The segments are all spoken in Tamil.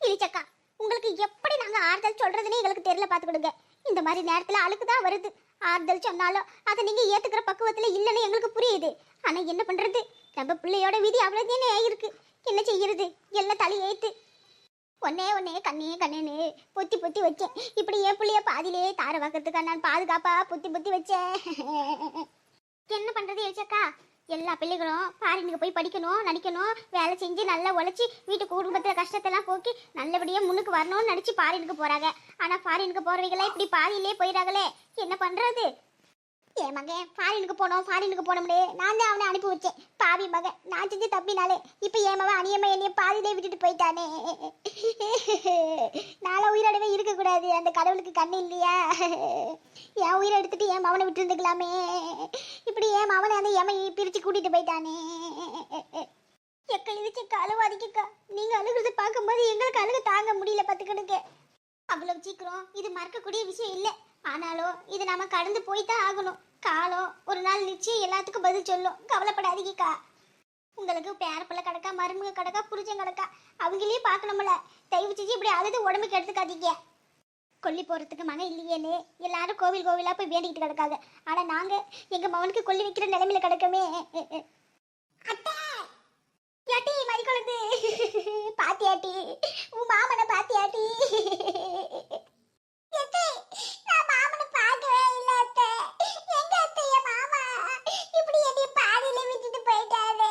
இழிச்சக்கா உங்களுக்கு எப்படி நாங்க ஆறுதல் சொல்றதுன்னு எங்களுக்கு தெரியல பாத்துக்கிடுங்க. இந்த மாதிரி நேரத்துல அழுக்கு தான் வருது. ஆறுதல் சொன்னாலும் அதை நீங்க ஏத்துக்கிற பக்குவத்துல இல்லைன்னு எங்களுக்கு புரியுது. ஆனா என்ன பண்றது? நம்ம பிள்ளையோட விதி அவ்வளவுதானே இருக்கு என்ன செய்யறது? எல்லாம் தலை ஏத்து. ஒன்னே ஒன்னே கண்ணே கண்ணேன்னு பொத்தி பொத்தி வச்சேன். இப்படி என் பிள்ளைய பாதிலே தார வைக்கிறதுக்கா நான் பாதுகாப்பா பொத்தி பொத்தி வச்சேன். என்ன பண்றது ஏச்சக்கா எல்லா பிள்ளைகளும் ஃபாரினுக்கு போய் படிக்கணும் நடிக்கணும் வேலை செஞ்சு நல்லா உழைச்சி வீட்டு குடும்பத்தில் கஷ்டத்தெல்லாம் போக்கி நல்லபடியாக முன்னுக்கு வரணும்னு நினச்சி ஃபாரினுக்கு போகிறாங்க ஆனால் ஃபாரினுக்கு போகிறவங்களே இப்படி பாதியிலே போயிடாங்களே என்ன பண்ணுறது என் மகன் ஃபாரினுக்கு போனோம் ஃபாரினுக்கு போனோம்னே நான் தான் அவனை அனுப்பி வச்சேன். பாவி மகன் நான் செஞ்சு தப்பினாலே இப்போ என் மகன் அநியமா என்னைய பாதியிலே விட்டுட்டு போயிட்டானே. நாளை உயிரோடவே இருக்கக்கூடாது அந்த கடவுளுக்கு கண்ணு இல்லையா? என் உயிரை எடுத்துட்டு என் மவனை விட்டு இருந்துக்கலாமே. இப்படி என் மவனை அந்த எமை பிரித்து கூட்டிட்டு போயிட்டானே. எக்க இழுச்சு அழுவாதிக்கா நீங்க அழுகிறத பார்க்கும்போது எங்களுக்கு அழுக தாங்க முடியல பத்துக்கணுக்கு அவ்வளவு சீக்கிரம் இது மறக்கக்கூடிய விஷயம் இல்லை. ஆனாலும் இது நாம கடந்து போய் தான் ஆகணும். காலம் ஒரு நாள் நிச்சயம் எல்லாத்துக்கும் பதில் சொல்லும். கவலைப்படாதீங்கக்கா உங்களுக்கு பேரப்பிள்ளை கிடக்கா மருமக கிடக்கா புருஷன் கிடக்கா அவங்களே பார்க்கணும்ல. தயவு செஞ்சு இப்படி அழுது உடம்புக்கு எடுத்துக்காதீங்க. கொல்லி போகிறதுக்கு மகன் இல்லையேன்னு எல்லாரும் கோவில் கோவிலாக போய் வேண்டிக்கிட்டு கிடக்காங்க. ஆனால் நாங்கள் எங்கள் மகனுக்கு கொல்லி வைக்கிற நிலைமையில கிடக்கமே. அட்டி யாட்டி குழந்தை பாத்தியாட்டி. உன் மாமனை பாத்தியாட்டி எத்தே, நான் மாமனை பார்க்கவே இல்ல அத்தை. எங்க அத்தை என் மாமா? இப்படி என்னைய பாதியில விட்டுட்டு போயிட்டாரே.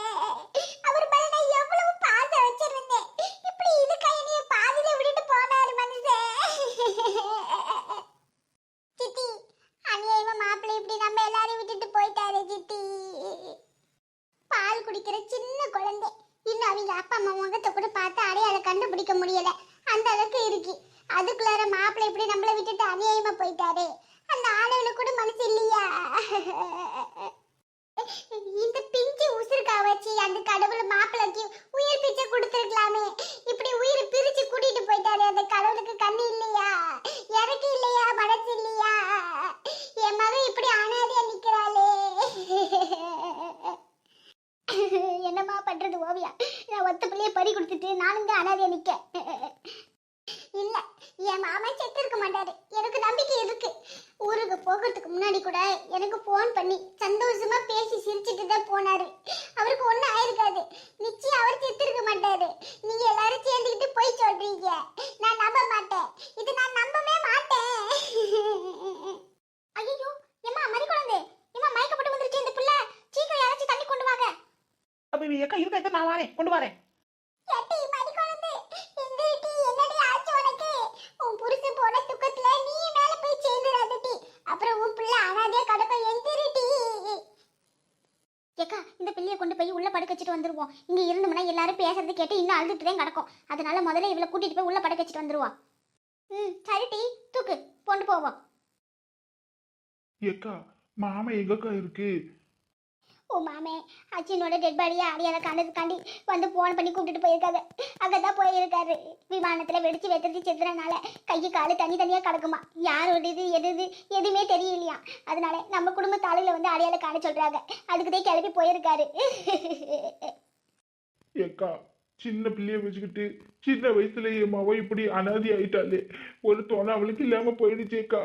அவர் மேல நான் எவ்வளவு பாசம் வச்சிருந்தேன். இப்படி இதுக்கா என்னைய பாதியில விட்டுட்டு போனாரு மனுஷன். சித்தி, அநியாயமா மாப்பிள்ளை இப்படி நம்ம எல்லாரையும் விட்டுட்டு போயிட்டாரே சித்தி. பால் குடிக்கிற சின்ன குழந்தை இன்னும் அவங்க அப்பா அம்மா முகத்தை கூட பார்த்து அடையாள கண்டுபிடிக்க முடியல அந்த அளவுக்கு இருக்கு அதுக்குள்ளார மாப்பிள்ளை இப்படி நம்மள விட்டுட்டு அநியாயமா போயிட்டாரு. அந்த ஆளவுல கூட மனசு இல்லையா? இந்த பிஞ்சு உசுருக்கா வச்சு அந்த கடவுள் மாப்பிள்ளைக்கு உயிர் பிச்சை கொடுத்துருக்கலாமே. இப்படி உயிர் பிரிச்சு கூட்டிட்டு போயிட்டாரு. அந்த கடவுளுக்கு கண்ணு இல்லையா? இறக்கு இல்லையா? மனசு இல்லையா? என் மகன் இப்படி அனாதையா நிக்கிறாளே. என்னம்மா பண்றது ஓவியா? நான் ஒத்த பிள்ளைய பறி கொடுத்துட்டு நானும் தான் அனாதையா நிக்க மாமன் செத்து இருக்க மாட்டாரு. எனக்கு நம்பிக்கை இருக்கு. ஊருக்கு போகிறதுக்கு முன்னாடி கூட எனக்கு ஃபோன் பண்ணி சந்தோஷமா பேசி சிரிச்சிட்டு தான் போனாரு. அவருக்கு ஒண்ணும் ஆயிருக்காது. நிச்சயம் அவர் செத்து இருக்க மாட்டாரு. நீங்க எல்லாரும் சேர்ந்துக்கிட்டு போய் சொல்றீங்க. நான் நம்ப மாட்டேன். இது நான் நம்பவே மாட்டேன். ஐயோ ஏமா மறி குழந்தை. ஏமா மயக்கப்பட்டு வந்துருச்சு இந்த புள்ள. சீக்கிரம் யாராச்சும் தண்ணி கொண்டு வாங்க. அப்ப இருக்க நான் வரேன் கொண்டு வரேன். குழந்தை எந்திரிட்டி என்னடி ஆச்சு உனக்கு உன் புருஷன் போன துக்கத்துல நீ மேல போய் சேர்ந்துடாதடி அப்புறம் உன் பிள்ளை அனாதே கடக்க எந்திரிட்டி ஏக்கா இந்த பிள்ளையை கொண்டு போய் உள்ள படுக்க வச்சுட்டு வந்துருவோம். இங்க இருந்தோம்னா எல்லாரும் பேசுறது கேட்டு இன்னும் அழுதுட்டு தான் கிடக்கும். அதனால முதல்ல இவளை கூட்டிட்டு போய் உள்ள படுக்க வச்சுட்டு வந்துருவோம் ம் சரிடி தூக்கு கொண்டு போவோம். ஏக்கா மாமா எங்கக்கா இருக்கு? ஓ மாமே அச்சினோட டெட் பாடியை அடியால கண்டதுக்காண்டி வந்து ஃபோன் பண்ணி கூப்பிட்டுட்டு போயிருக்காங்க. அங்கே தான் போயிருக்காரு. விமானத்தில் வெடிச்சு வெத்தரிச்சு செத்துறனால கை காலு தனி தனியாக கிடக்குமா? யாரோட இது எது இது எதுவுமே தெரியலையா? அதனால நம்ம குடும்ப தலையில வந்து அடையாள காண சொல்றாங்க. அதுக்கு தான் கிளம்பி போயிருக்காரு. எக்கா சின்ன பிள்ளைய வச்சுக்கிட்டு சின்ன வயசுல என் மவ இப்படி அனாதி ஆயிட்டாளே ஒரு துணை அவளுக்கு இல்லாம போயிடுச்சு அக்கா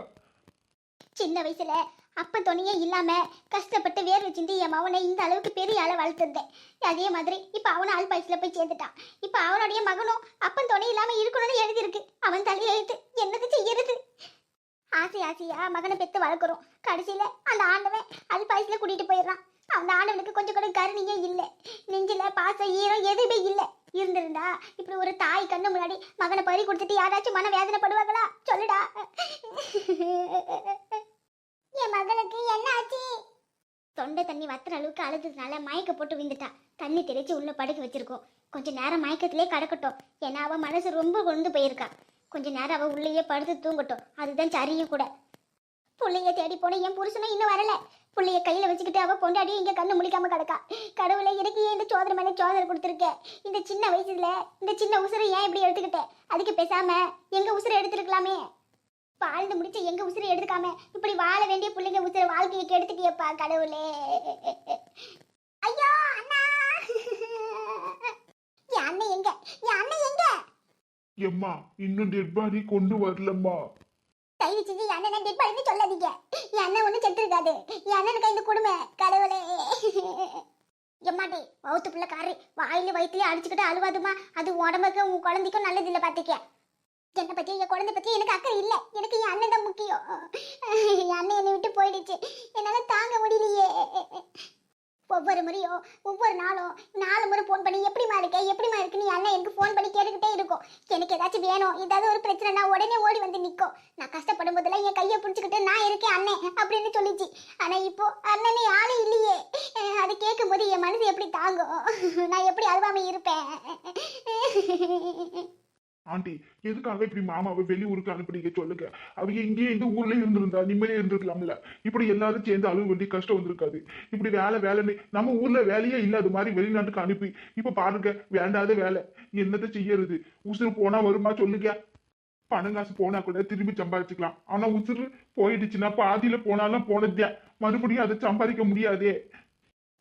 சின்ன வயசுல அப்ப துணையே இல்லாம கஷ்டப்பட்டு வேர் வச்சிருந்து என் மவனை இந்த அளவுக்கு பெரிய ஆளை வளர்த்துருந்தேன். அதே மாதிரி இப்ப அவனும் ஆள் வயசுல போய் சேர்ந்துட்டான். இப்ப அவனுடைய மகனும் அப்பன் துணை இல்லாம இருக்கணும்னு எழுதியிருக்கு. அவன் தலையெழுத்து என்னது செய்யறது? ஆசை ஆசையா மகனை பெத்து வளர்க்குறோம். கடைசியில அந்த ஆண்டவன் அது வயசுல கூட்டிட்டு போயிடுறான். அந்த ஆண்டவனுக்கு கொஞ்சம் கூட கருணியே இல்லை. நெஞ்சில பாசம் ஈரம் எதுவுமே இல்லை. இருந்திருந்தா இப்படி ஒரு தாய் கண்ணு முன்னாடி மகனை பறி கொடுத்துட்டு யாராச்சும் மன வேதனைப்படுவாங்களா சொல்லுடா. என் மகளுக்கு என்ன ஆச்சு தொண்டை தண்ணி வத்துற அளவுக்கு அழுதுனால மயக்க போட்டு விழுந்துட்டா. தண்ணி தெளிச்சு உள்ள படுக்க வச்சிருக்கோம். கொஞ்ச நேரம் மயக்கத்திலே கடக்கட்டும். ஏன்னா அவ மனசு ரொம்ப கொண்டு போயிருக்கா. கொஞ்ச நேரம் அவ உள்ளேயே படுத்து தூங்கட்டும். அதுதான் சரியும் கூட. புள்ளைய தேடி போன என் புருஷனும் இன்னும் வரல. புள்ளைய கையில வச்சுக்கிட்டு அவ பொண்டாடி இங்க கண்ணு முழிக்காம கிடக்கா. கடவுளை எனக்கு ஏன் இந்த சோதனை மேல சோதனை கொடுத்துருக்க? இந்த சின்ன வயசுல இந்த சின்ன உசுரை ஏன் இப்படி எடுத்துக்கிட்டேன் அதுக்கு பேசாம எங்க உசுரை எடுத்துருக்கலாமே? வாழ்ந்து முடிச்ச எங்க உசிரை எடுத்துக்காம இப்படி வாழ வேண்டிய பிள்ளைங்க உசிர வாழ்க்கையை கெடுத்துட்டியப்பா கடவுளே. ஐயோ அண்ணா. என் அண்ணன் எங்க? என் அண்ணன் எங்க? எம்மா இன்னும் டெட் பாடி கொண்டு வரலம்மா. தயவு செஞ்சு என் அண்ணன் டெட் பாடின்னு சொல்லாதீங்க. என் அண்ணன் ஒன்றும் செத்து இருக்காது. என் அண்ணனுக்கு இந்த கொடுமை கடவுளே. எம்மாடி வவுத்து பிள்ளைக்காரி வாயில வயிற்றுல அடிச்சுக்கிட்டு அழுவாதுமா அது உடம்புக்கு உன் குழந்தைக்கும் நல்லது இல்லை பார்த்துக்க என்னை பத்தி என் குழந்தை பத்தி எனக்கு அக்கறை இல்லை. எனக்கு என் அண்ணன் தான் முக்கியம். என் அண்ணன் என்னை விட்டு போயிடுச்சு. என்னால தாங்க முடியலையே. ஒவ்வொரு முறையும் ஒவ்வொரு நாளும் நாலு முறை ஃபோன் பண்ணி எப்படிமா இருக்க? எப்படிமா இருக்கு? நீ அண்ணன் எனக்கு ஃபோன் பண்ணி கேட்டுக்கிட்டே இருக்கும். எனக்கு ஏதாச்சும் வேணும் ஏதாவது ஒரு பிரச்சனைனா உடனே ஓடி வந்து நிற்கும் நான் கஷ்டப்படும் போதெல்லாம் என் கையை பிடிச்சிக்கிட்டு நான் இருக்கேன் அண்ணன் அப்படின்னு சொல்லிச்சு. ஆனால் இப்போ அண்ணனே யாரும் இல்லையே. அதை கேட்கும்போது என் மனசு எப்படி தாங்கும்? நான் எப்படி அழுவாம இருப்பேன்? ஆண்டி எதுக்காக இப்படி மாமாவை வெளியூருக்கு அனுப்புறீங்க சொல்லுங்க. அவங்க இங்கேயே இந்த ஊர்ல இருந்திருந்தா நிம்மதியா இருந்திருக்கலாம்ல. இப்படி எல்லாரும் சேர்ந்து அழுவ வேண்டிய கஷ்டம் வந்திருக்காது. இப்படி வேலை வேலைன்னு நம்ம ஊர்ல வேலையே இல்லாத மாதிரி வெளிநாட்டுக்கு அனுப்பி இப்ப பாருங்க வேண்டாத வேலை. என்னத்தை செய்யறது? உசுறு போனா வருமா சொல்லுங்க. பணம் காசு போனா கூட திரும்பி சம்பாதிச்சுக்கலாம் ஆனா உசுறு போயிடுச்சுன்னா பாதியில போனாலும் போனதே. மறுபடியும் அதை சம்பாதிக்க முடியாதே.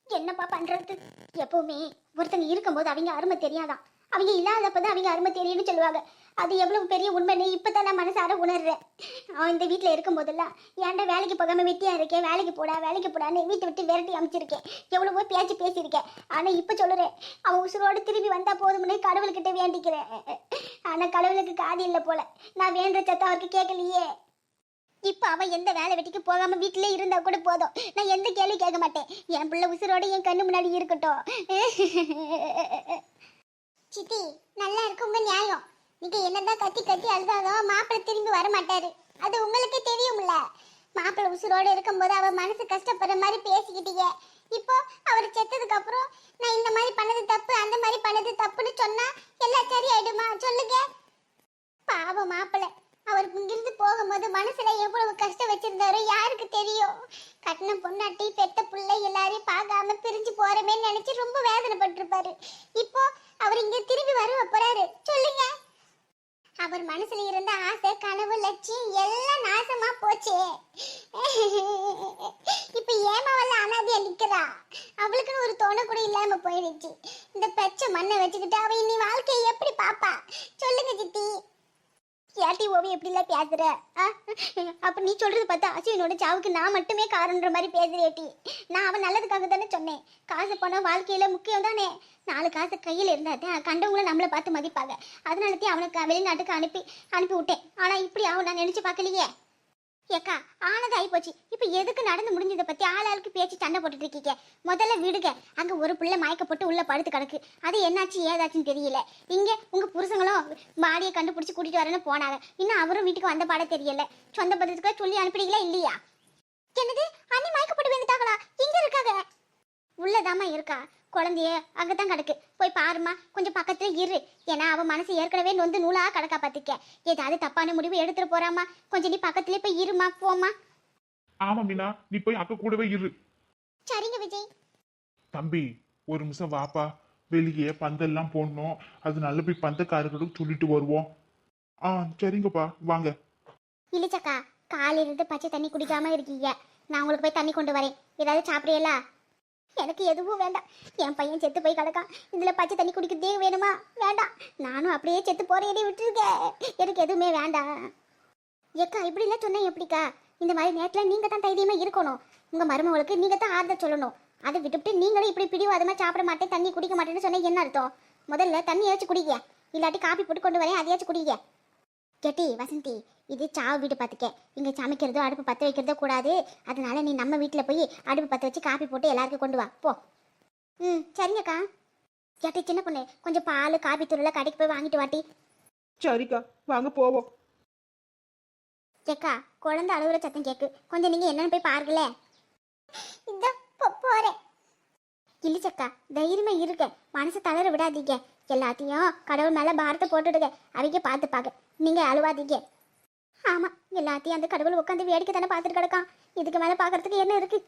என்னப்பா பண்றது? எப்பவுமே ஒருத்தங்க இருக்கும்போது அவங்க அருமை தெரியாதான். அவங்க இல்லாதப்பதான் அவங்க அருமை தெரியும்னு சொல்லுவாங்க. அது எவ்வளவு பெரிய உண்மைன்னு இப்பதான் நான் மனசார உணர்றேன். அவன் இந்த வீட்டுல இருக்கும் போதெல்லாம் ஏன்டா வேலைக்கு போகாம வெட்டியா இருக்கேன் வேலைக்கு போடா வேலைக்கு போடான்னு வீட்டை விட்டு விரட்டி அமைச்சிருக்கேன். எவ்வளவோ பேச்சு பேசியிருக்கேன். ஆனா இப்ப சொல்லுறேன் அவன் உசுரோடு திரும்பி வந்தா போதும்னு கடவுள்கிட்ட வேண்டிக்கிறேன். ஆனா கடவுளுக்கு காது இல்லை போல. நான் வேண்ட சத்தம் அவருக்கு கேட்கலையே. இப்ப அவன் எந்த வேலை வெட்டிக்கு போகாம வீட்டிலே இருந்தா கூட போதும். நான் எந்த கேள்வி கேட்க மாட்டேன். என் பிள்ளை உசுரோட என் கண்ணு முன்னாடி இருக்கட்டும். சித்தி நல்லா இருக்கு உங்க நியாயம். நீங்க என்னதான் கத்தி கத்தி அழுதாலும் மாப்பிள்ளை திரும்பி வர மாட்டாரு அது உங்களுக்கே தெரியும்ல. மாப்பிள்ளை உசுரோட இருக்கும்போது அவர் மனசு கஷ்டப்படுற மாதிரி பேசிக்கிட்டீங்க. இப்போ அவர் செத்ததுக்கு அப்புறம் நான் இந்த மாதிரி பண்ணது தப்பு அந்த மாதிரி பண்ணது தப்புன்னு சொன்னா எல்லாம் சரியாயிடுமா சொல்லுங்க பாவம் மாப்பிள்ளை அவர் இங்கிருந்து போகும்போது மனசுல எவ்வளவு கஷ்டம் வச்சிருந்தாரோ யாருக்கு தெரியும் கட்டின பொண்ணாட்டி பெத்த பிள்ளை எல்லாரையும் பார்க்காம பிரிஞ்சு போறமே நினைச்சு ரொம்ப வேதனைப்பட்டிருப்பாரு இப்போ அவர் இங்க திரும்பி வர போறாரு சொல்லுங்க அவர் மனசுல இரு ஆசை கனவு லட்சியம் எல்லாம் நாசமா போச்சு இப்ப ஏமாவல்ல அனாதையா நிக்கிறா அவளுக்குன்னு ஒரு துணை கூட இல்லாம போயிடுச்சு இந்த பச்சை மண்ணை வச்சுக்கிட்டு அவ இனி வாழ்க்கையை எப்படி பாப்பா சொல்லுங்க சித்தி ஏட்டி ஓவி எப்படிலாம் பேசுற? ஆ? அப்ப நீ சொல்றது பார்த்தா அசுவினோட சாவுக்கு நான் மட்டுமே காரணன்ற மாதிரி பேசுறேட்டி நான் அவன் நல்லதுக்காக தானே சொன்னேன். காசு பணம் வாழ்க்கையில முக்கியம் தானே. நாலு காசு கையில் இருந்தாதான் கண்டவங்கள நம்மளை பார்த்து மதிப்பாங்க. அதனாலத்தையும் அவனுக்கு வெளிநாட்டுக்கு அனுப்பி அனுப்பி விட்டேன். ஆனா இப்படி அவன் நான் நினைச்சு பார்க்கலையே. ஏக்கா ஆனது ஆயிப்போச்சு இப்ப எதுக்கு நடந்து முடிஞ்சதை பத்தி ஆளாளுக்கு பேச்சு சண்டை போட்டுட்டு இருக்கீங்க? முதல்ல விடுங்க. அங்க ஒரு பிள்ளை மயக்கப்பட்டு உள்ள படுத்து கிடக்கு. அது என்னாச்சு ஏதாச்சுன்னு தெரியல. இங்க உங்க புருஷங்களும் பாடியை கண்டுபிடிச்சு கூட்டிட்டு வரேன்னு போனாங்க. இன்னும் அவரும் வீட்டுக்கு வந்த பாட தெரியல. சொந்த பதத்துக்கு சொல்லி அனுப்பிடுங்களா இல்லையா? என்னது? அண்ணி மயக்கப்பட்டு வந்துட்டாங்களா உள்ளதாம்மா இருக்கா? குழந்தைய அங்கதான் கிடக்கு. போய் பாருமா கொஞ்சம் பக்கத்துல இரு. ஏன்னா அவ மனசு ஏற்கனவே நொந்து நூலா கிடக்கா பாத்துக்க. ஏதாவது தப்பான முடிவு எடுத்துட்டு போறாமா கொஞ்சம் நீ பக்கத்துல போய் இருமா போமா ஆமா மீனா. நீ போய் அக்கா கூடவே இரு. சரிங்க விஜய். தம்பி ஒரு நிமிஷம் வாப்பா. வெளியே பந்தெல்லாம் போடணும். அதனால போய் பந்தக்காரர்களுக்கு சொல்லிட்டு வருவோம். ஆ சரிங்கப்பா. வாங்க. இழிச்சக்கா காலையிலிருந்து பச்சை தண்ணி குடிக்காம இருக்கீங்க. நான் உங்களுக்கு போய் தண்ணி கொண்டு வரேன். ஏதாவது சாப்பிடுறீங்களா? எனக்கு எதுவும் வேண்டாம். என் பையன் செத்து போய் கிடக்கான். இதில் பச்சை தண்ணி குடிக்கிறதே வேணுமா? வேண்டாம். நானும் அப்படியே செத்து போறேனே விட்டுருக்கேன் எனக்கு எதுவுமே வேண்டாம். ஏக்கா இப்படிலாம் சொன்னேன் எப்படிக்கா? இந்த மாதிரி நேரத்தில் நீங்கள் தான் தைரியமாக இருக்கணும். உங்கள் மருமகளுக்கு நீங்கள் தான் ஆறுதல் சொல்லணும். அதை விட்டுவிட்டு நீங்களும் இப்படி பிடிவாதமாக சாப்பிட மாட்டேன் தண்ணி குடிக்க மாட்டேன்னு சொன்னால் என்ன அர்த்தம்? முதல்ல தண்ணியாச்சும் குடிக்க இல்லாட்டி காப்பி போட்டு கொண்டு வரேன் அதையாச்சும் குடிக்க கெட்டி வசந்தி இது சாவு வீடு பார்த்துக்க. இங்கே சமைக்கிறதோ அடுப்பு பற்ற வைக்கிறதோ கூடாது. அதனால நீ நம்ம வீட்டில் போய் அடுப்பு பற்ற வச்சு காப்பி போட்டு எல்லாருக்கும் கொண்டு வா. போ. ம் சரிங்கக்கா. கேட்டி சின்ன பொண்ணு கொஞ்சம் பால் காப்பி தூள்லாம் கடைக்கு போய் வாங்கிட்டு வாட்டி. சரிக்கா வாங்க போவோம். கேக்கா குழந்தை அழுகுற சத்தம் கேக்கு. கொஞ்சம் நீங்கள் என்னன்னு போய் பாருங்களே. இந்த போகிறேன் இல்லைச்சக்கா தைரியமா இருக்க மனசு தளர விடாதீங்க. எல்லாத்தையும் கடவுள் மேல பாரத்தை போட்டுடுங்க. அவங்க பார்த்துப்பாங்க நீங்க அழுவாதீங்க. ஆமாம் எல்லாத்தையும் அந்த கடவுள் உட்காந்து வேடிக்கை தானே பார்த்துட்டு கிடக்கான். இதுக்கு மேலே பார்க்கறதுக்கு என்ன இருக்குது